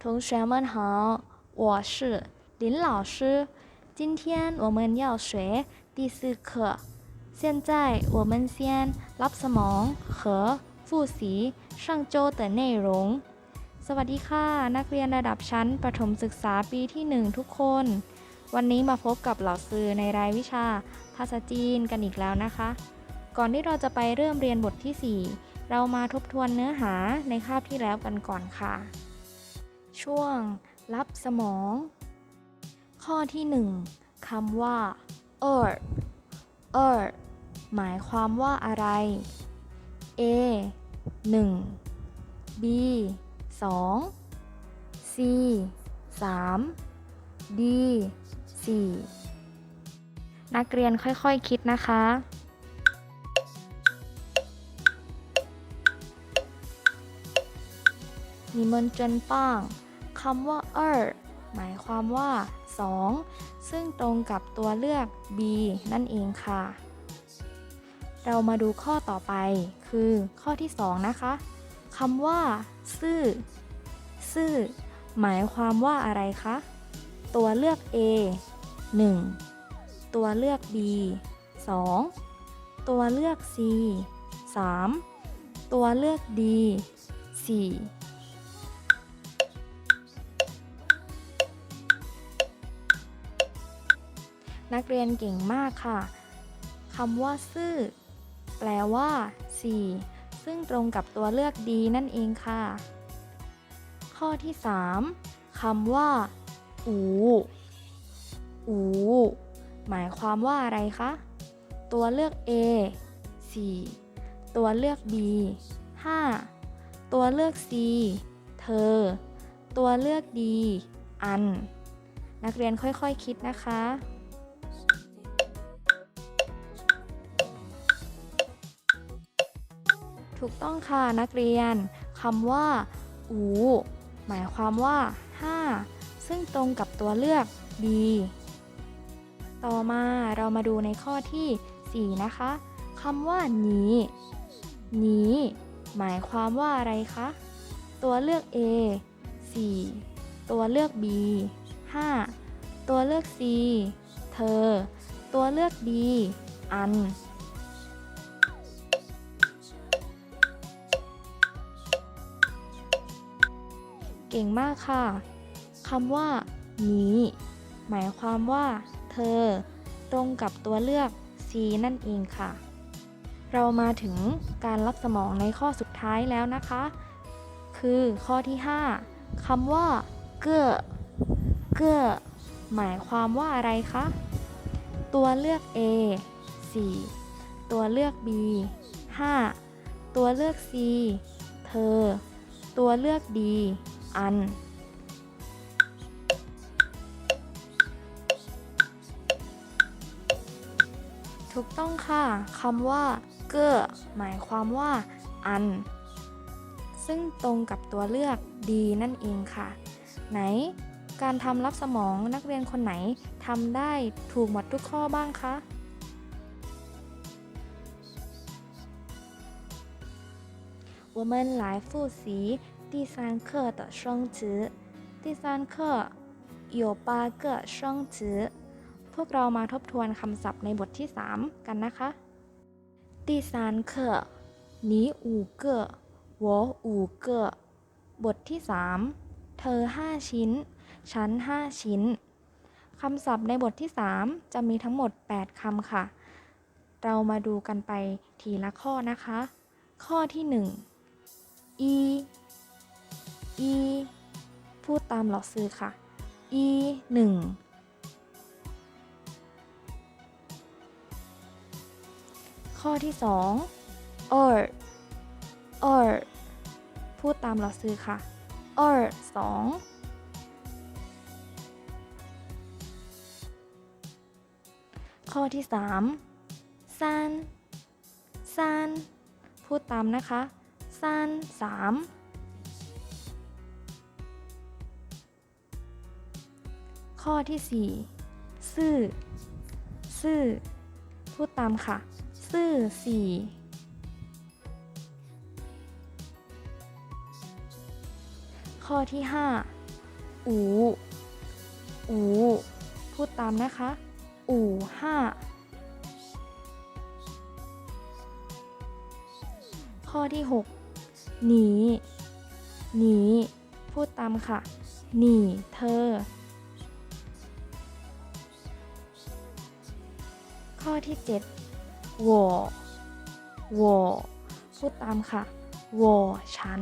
同学们好，我是林老师。今天我们要学第四课。现在我们先รับสมอง和复习上周的内容。สวัสดีค่ะ นักเรียนระดับชั้นประถมศึกษาปีที่หนึ่งทุกคน วันนี้มาพบกับเหล่าซื้อในรายวิชา ภาษาจีนกันอีกแล้วนะคะ ก่อนที่เราจะไปเริ่มเรียนบทที่ 4 เรามาทบทวนเนื้อหาในคาบที่แล้วกันก่อนค่ะ ช่วง รับสมอง ข้อที่ 1คำว่า er er หมายความว่าอะไร a 1 b 2 c 3 d 4 นักเรียนค่อยๆคิดนะคะนิมนจนป้าง คำว่า er หมายความว่า 2 ซึ่งตรงกับตัวเลือก b นั่นเองค่ะ เรามาดูข้อต่อไป คือข้อที่ 2 นะคะคำว่า ซื่อ ซื่อ หมายความว่าอะไรคะ ตัวเลือก a 1 ตัวเลือก b 2 ตัวเลือก c 3 ตัวเลือก d 4 นักเรียนเก่งมากค่ะคำว่าซื่อ แปลว่า 4 ซึ่งตรงกับตัวเลือกดีนั่นเองค่ะ ข้อที่ 3คำว่า อู อู หมายความว่าอะไรคะ ตัวเลือก A 4 ตัวเลือก B 5 ตัวเลือก C เธอ ตัวเลือก D อัน นักเรียนค่อยๆคคิดนะคะ ถูกต้องค่ะนักเรียนคำว่า อู หมายความว่า 5 ซึ่งตรงกับตัวเลือก B ต่อมาเรามาดูในข้อที่ 4 นะคะคำว่า หนี หนี หมายความว่าอะไรคะ ตัวเลือก A 4 ตัวเลือก B 5 ตัวเลือก C เธอ ตัวเลือก D อัน เก่งมากค่ะคำว่า นี้ หมายความว่า เธอ ตรงกับตัวเลือก C นั่นเองค่ะ เรามาถึงการรับสมองในข้อสุดท้ายแล้วนะคะ คือข้อที่ 5คำว่า เก้อ เก้อ หมายความว่าอะไรคะ ตัวเลือก A 4 ตัวเลือก B 5 ตัวเลือก C เธอ ตัวเลือก D อัน ถูกต้องค่ะคำว่า เก้อ หมายความว่า อัน ซึ่งตรงกับตัวเลือกดีนั่นเองค่ะ ไหน การทำรับสมองนักเรียนคนไหนทำได้ถูกหมดทุกข้อบ้างคะ我们来复习 第三课的生词。第三课有八个生词。พวกเรามาทบทวนคำศัพท์ในบทที่ 3 กันนะคะ第三课你五个我五个บทที่ 3 เธอ 5 ชิ้น ฉัน 5 ชิ้น คำศัพท์ในบทที่ 3 จะมีทั้งหมด 8 คำค่ะ เรามาดูกันไปทีละข้อนะคะ ข้อที่ 1 e อีพูดตามหลอกซื้อค่ะอีหนึ่งข้อที่สองอ2 or or พูดตามหลอกซื้อค่ะออดสองข้อที่สามซันซันพูดตามนะคะซันสาม ข้อที่สี่ซื่อ ซื่อ พูดตามค่ะ ซื่อสี่ข้อที่ห้าอูอูพูดตามนะคะ อูห้าข้อที่ 6 หนี หนี พูดตามค่ะ หนี เธอ ข้อที่7วอวอพูดตามค่ะวอฉัน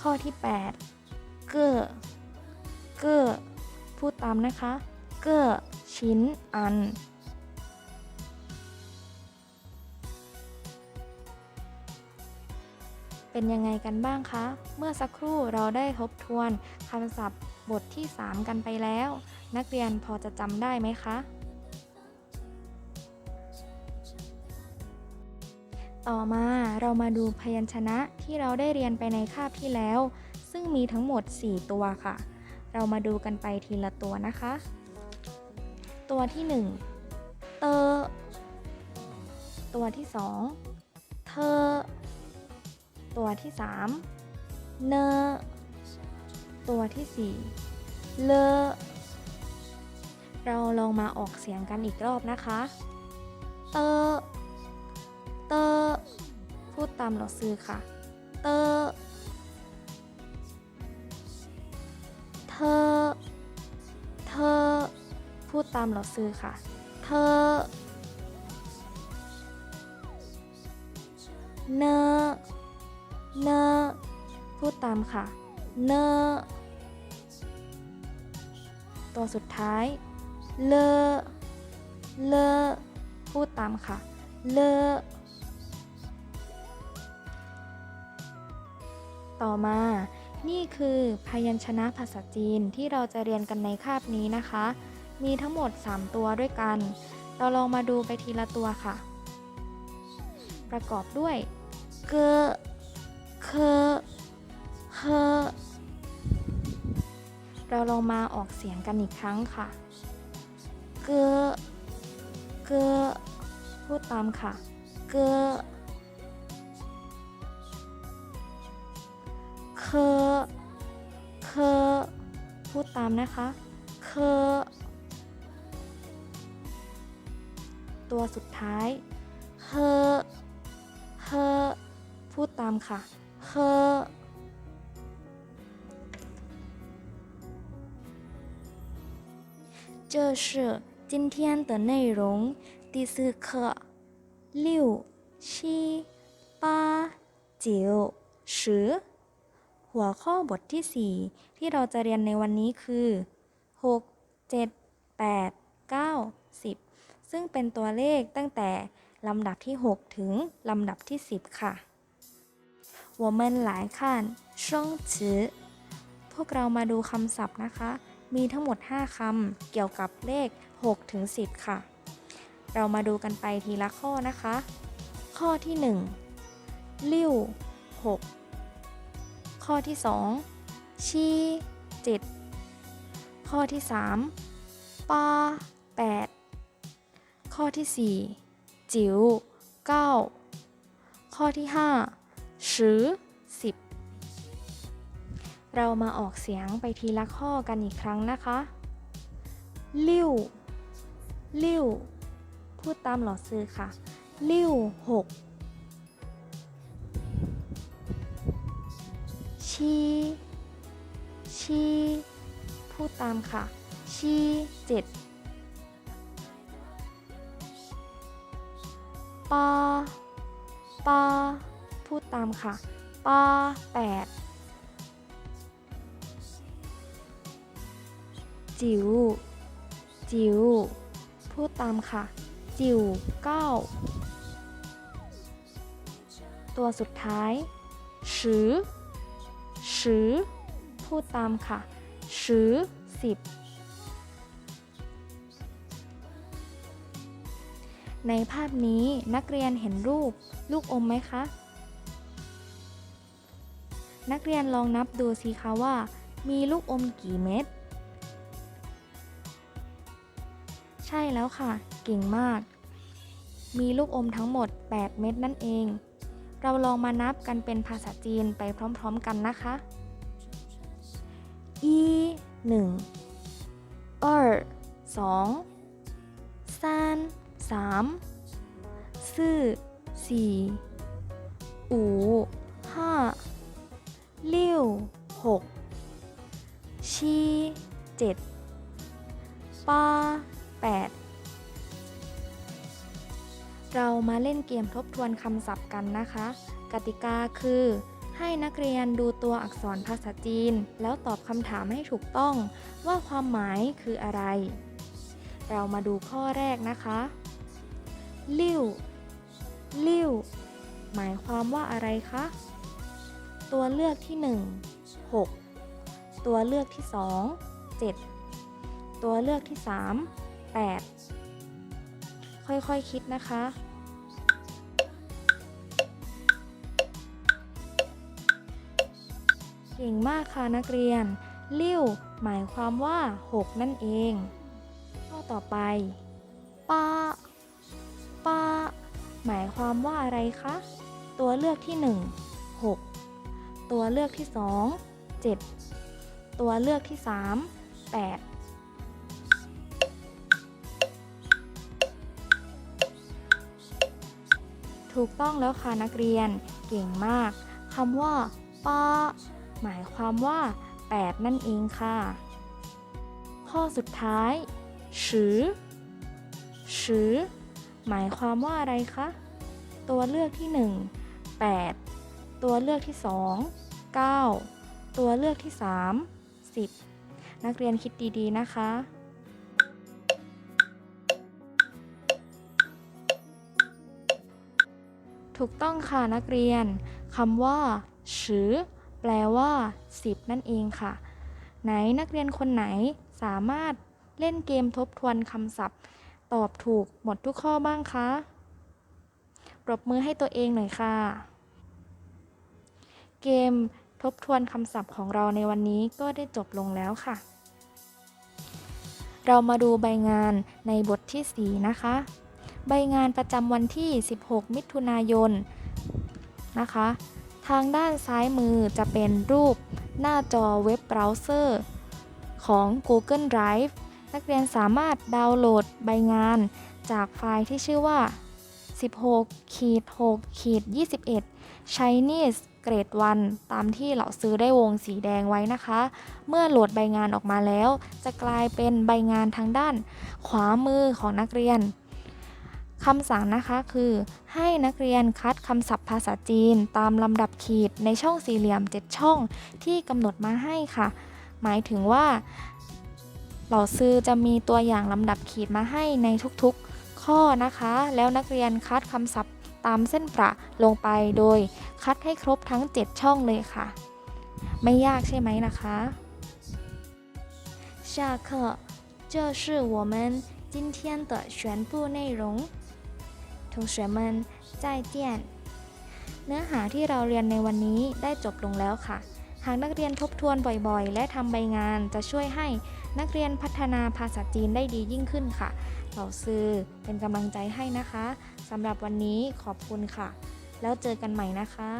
ข้อที่ 8 เก้อเก้อพูดตามนะคะ เก้อชิ้นอัน เป็นยังไงกันบ้างคะ เมื่อสักครู่เราได้ทบทวนคำศัพท์ บทที่ 3 กันไปแล้ว นักเรียนพอจะจำได้ไหมคะ ต่อมาเรามาดูพยัญชนะที่เราได้เรียนไปในคาบที่แล้ว ซึ่งมีทั้งหมด 4 ตัวค่ะ เรามาดูกันไปทีละตัวนะคะ ตัวที่ 1 เตอ ตัวที่ 2 เธอ ตัวที่ 3 เน ตัวที่ 4 เลอเราลองมาออกเสียงกันอีกรอบนะคะ เตอเตอพูดตามเราซื้อค่ะ เตอเธอ เธอ พูดตามเราซื้อค่ะ เธอ เน เน พูดตามค่ะ เนตัวสุดท้าย เล เล พูดตามค่ะ เล ต่อมา นี่คือพยัญชนะภาษาจีนที่เราจะเรียนกันในคาบนี้นะคะ มีทั้งหมด 3 ตัวด้วยกัน เราลองมาดูไปทีละตัวค่ะ ประกอบด้วย เกอ เราลองมาออกเสียงกันอีกครั้งค่ะเกอเกอพูดตามค่ะเกอเคอเคอพูดตามนะคะเคอตัวสุดท้ายเคอเคอพูดตามค่ะเค 这是今天的内容，第四课六、七、八、九、十 หัวข้อบทที่ 4 ที่เราจะเรียนในวันนี้คือ 6 7 8 9 10 ซึ่งเป็นตัวเลขตั้งแต่ลำดับที่ 6 ถึงลำดับที่ 10 ค่ะ我们来看生词พวกเรามาดูคำศัพท์นะคะ มีทั้งหมด 5คำเกี่ยวกับเลข 6 ถึง 10 ค่ะ เรามาดูกันไปทีละข้อนะคะ ข้อที่ 1 ลิ้ว 6 ข้อที่ 2 ชี้ 7 ข้อที่ 3 ปา 8 ข้อที่ 4 จิ๋ว 9 ข้อที่5ชือ10 เรามาออกเสียงไปทีละข้อกันอีกครั้งนะคะลิ้วลิ้ว พูดตามหลอดซื้อค่ะ ลิ้วหกชีชีพูดตามค่ะ ชีเจ็ดปาปาพูดตามค่ะปาแปด จิ๋วจิ๋วพูดตามค่ะ จิ๋วเก้า ตัวสุดท้ายชือชือพูดตามค่ะชือสิบ ในภาพนี้นักเรียนเห็นรูปลูกอมไหมคะ นักเรียนลองนับดูสิคะว่า มีลูกอมกี่เม็ด ใช่แล้วค่ะ เก่งมาก มีลูกอมทั้งหมด 8 เม็ดนั่นเอง เราลองมานับกันเป็นภาษาจีนไปพร้อมๆกันนะคะอีหนึ่งเออสองซานสามซื่อสี่อูห้าลิ้วหกชีเจ็ดปา 8 เรามาเล่นเกมทบทวนคำศัพท์กันนะคะ กติกาคือ ให้นักเรียนดูตัวอักษรภาษาจีน แล้วตอบคำถามให้ถูกต้อง ว่าความหมายคืออะไร เรามาดูข้อแรกนะคะลิ้วลิ้วหมายความว่าอะไรคะ ตัวเลือกที่ 1 6 ตัวเลือกที่ 2 7 ตัวเลือกที่ 3 8 ค่อยๆคคิดนะคะ เก่งมากค่ะนักเรียน ลิ้ว หมายความว่า 6 นั่นเอง ข้อต่อไปป้าป้าหมายความว่าอะไรคะ ตัวเลือกที่ 1 6 ตัวเลือกที่ 2 7 ตัวเลือกที่ 3 8 ถูกต้องแล้วค่ะนักเรียน เก่งมากคำว่าป้าหมายความว่า 8 นั่นเองค่ะ ข้อสุดท้ายชือชือหมายความว่าอะไรคะ ตัวเลือกที่ 1 8 ตัวเลือกที่ 2 9 ตัวเลือกที่ 3 10 นักเรียนคิดดีๆนะคะ ถูกต้องค่ะนักเรียนคำว่าชือแปลว่า 10 นั่นเองค่ะ ไหนนักเรียนคนไหนสามารถเล่นเกมทบทวนคำศัพท์ ตอบถูกหมดทุกข้อบ้างคะปรบมือให้ตัวเองหน่อยค่ะ เกมทบทวนคำศัพท์ของเราในวันนี้ก็ได้จบลงแล้วค่ะ เรามาดูใบงานในบทที่ 4 นะคะ ใบงานประจำวันที่ 16 มิถุนายนนะคะ ทางด้านซ้ายมือจะเป็นรูปหน้าจอเว็บเบราว์เซอร์ของ Google Drive นักเรียนสามารถดาวน์โหลดใบงานจากไฟล์ที่ชื่อว่า 16ขีด6ขีด21 Chinese เกรด1ตามที่เราซื้อได้วงสีแดงไว้นะคะ เมื่อโหลดใบงานออกมาแล้ว จะกลายเป็นใบงานทางด้านขวามือของนักเรียน คำสั่งนะคะคือให้นักเรียนคัดคำศัพท์ภาษาจีน ตามลำดับขีดในช่องสี่เหลี่ยม 7 ช่องที่กำหนดมาให้ค่ะ หมายถึงว่า เหล่าซื้อจะมีตัวอย่างลำดับขีดมาให้ในทุกๆข้อนะคะ แล้วนักเรียนคัดคำศัพท์ตามเส้นประลงไปโดยคัดให้ครบทั้ง 7 ช่องเลยค่ะ ไม่ยากใช่ไหมนะคะ下课这是我们今天的全部内容 同学们再见เนื้อหาที่เราเรียนในวันนี้ได้จบลงแล้วค่ะ หากนักเรียนทบทวนบ่อยๆ และทำใบงานจะช่วยให้นักเรียนพัฒนาภาษาจีนได้ดียิ่งขึ้นค่ะ เหล่าซื้อเป็นกำลังใจให้นะคะสำหรับวันนี้ขอบคุณค่ะ แล้วเจอกันใหม่นะคะ